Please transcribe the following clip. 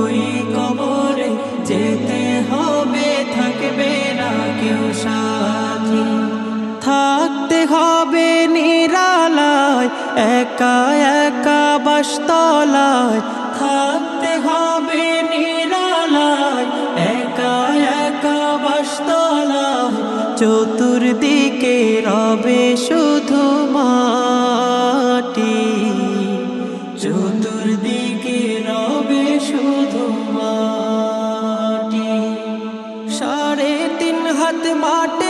ওই কবরে যেতে হবে, থাকবে না কেউ সাথী। থাকতে হবে নিরালায়, একা একা বাসতলায়। থাকতে হবে নিরালায়, একা একা বাসতলায়। চতুর্দিকে রবে শুধু মাটি। চতুর্দিকে মাটি